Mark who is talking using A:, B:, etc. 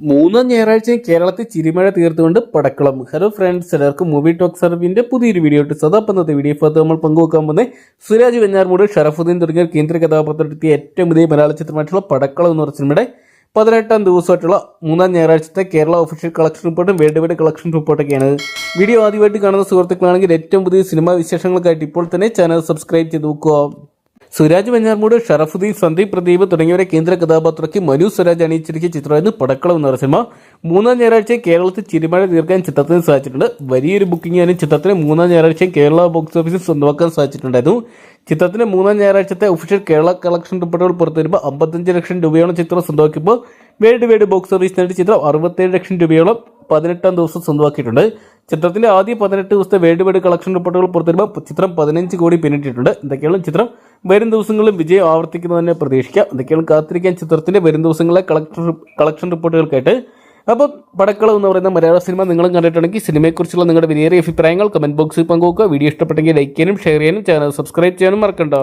A: മൂന്നാം ഞായറാഴ്ചയും കേരളത്തിൽ ചിരിമഴ തീർത്തുകൊണ്ട് പടക്കളം. ഹലോ ഫ്രണ്ട്സ് എല്ലാവർക്കും മൂവി ടോക്ക് സർവിന്റെ പുതിയൊരു വീഡിയോ ഇട്ട് സദാപ്പന്നത്തെ വീഡിയോ ഭാഗത്ത് നമ്മൾ പങ്കുവെക്കാൻ പോകുന്നത് സുരാജ് വെഞ്ഞാർമൂട് ഷറഫുദ്ദീൻ തുടങ്ങിയ കേന്ദ്ര കഥാപാത്രത്തിലെത്തിയ ഏറ്റവും പുതിയ മലയാള ചിത്രമായിട്ടുള്ള പടക്കളം എന്ന് പറഞ്ഞ സിനിമയുടെ പതിനെട്ടാം ദിവസമായിട്ടുള്ള മൂന്നാം ഞായറാഴ്ചത്തെ കേരള ഒഫീഷ്യൽ കളക്ഷൻ റിപ്പോർട്ടും വേൾഡ് വൈഡ് കളക്ഷൻ റിപ്പോർട്ടൊക്കെയാണ് വീഡിയോ ആദ്യമായിട്ട് കാണുന്ന സുഹൃത്തുക്കളാണെങ്കിൽ ഏറ്റവും പുതിയ സിനിമാ വിശേഷങ്ങൾക്കായിട്ട് ഇപ്പോൾ തന്നെ ചാനൽ സബ്സ്ക്രൈബ് ചെയ്ത് നോക്കുക സുരാജ് വെഞ്ഞാർമൂട് ഷറഫുദ്ദീൻ സന്ദീപ് പ്രദീപ് തുടങ്ങിയവരെ കേന്ദ്ര കഥാപാത്രമാക്കി മനു സുരാജ് അണിയിച്ചിരിക്കുന്ന ചിത്രമായിരുന്നു പടക്കളം എന്ന സിനിമ. മൂന്നാം ഞായറാഴ്ച കേരളത്തിൽ ചിരിമഴ തീർക്കാൻ ചിത്രത്തിന് സാധിച്ചിട്ടുണ്ട്. വലിയൊരു ബുക്കിംഗ് ആണ് ചിത്രത്തിന് മൂന്നാം ഞായറാഴ്ച കേരള ബോക്സ് ഓഫീസിൽ സ്വന്തമാക്കാൻ സാധിച്ചിട്ടുണ്ടായിരുന്നു. ചിത്രത്തിന്റെ മൂന്നാം ഞായറാഴ്ചത്തെ ഒഫീഷ്യൽ കേരള കളക്ഷൻ റിപ്പോർട്ടുകൾ പുറത്തുവരുമ്പോൾ അമ്പത്തഞ്ച് ലക്ഷം രൂപയോളം ചിത്രം സ്വന്തമാക്കിയപ്പോൾ വേൾഡ് വൈഡ് ബോക്സ് ഓഫീസ് നേടിയ ചിത്രം അറുപത്തേഴ് ലക്ഷം രൂപയോളം പതിനെട്ടാം ദിവസം സ്വന്തമാക്കിയിട്ടുണ്ട്. ചിത്രത്തിന്റെ ആദ്യ പതിനെട്ട് ദിവസത്തെ വേൾഡ് വൈഡ് കളക്ഷൻ റിപ്പോർട്ടുകൾ പുറത്തുവരുമ്പോൾ ചിത്രം പതിനഞ്ച് കോടി പിന്നിട്ടിട്ടുണ്ട്. എന്തൊക്കെയാണ് ചിത്രം? വരും ദിവസങ്ങളിലും വിജയം ആവർത്തിക്കുന്നതന്നെ പ്രതീക്ഷിക്കാം. എന്തൊക്കെയാണ് കാത്തിരിക്കാൻ ചിത്രത്തിന്റെ വരും ദിവസങ്ങളിലെ കളക്ഷൻ കളക്ഷൻ റിപ്പോർട്ടുകൾക്കായിട്ട്? അപ്പോൾ പടക്കളം എന്ന് പറയുന്ന മലയാള സിനിമ നിങ്ങളും കണ്ടിട്ടുണ്ടെങ്കിൽ സിനിമയെക്കുറിച്ചുള്ള നിങ്ങളുടെ വിലയേറിയ അഭിപ്രായങ്ങൾ കമന്റ് ബോക്സിൽ പങ്കുവെക്കുക. വീഡിയോ ഇഷ്ടപ്പെട്ടെങ്കിൽ ലൈക്ക് ചെയ്യാനും ഷെയർ ചെയ്യാനും ചാനൽ സബ്സ്ക്രൈബ് ചെയ്യാനും മറക്കണ്ട.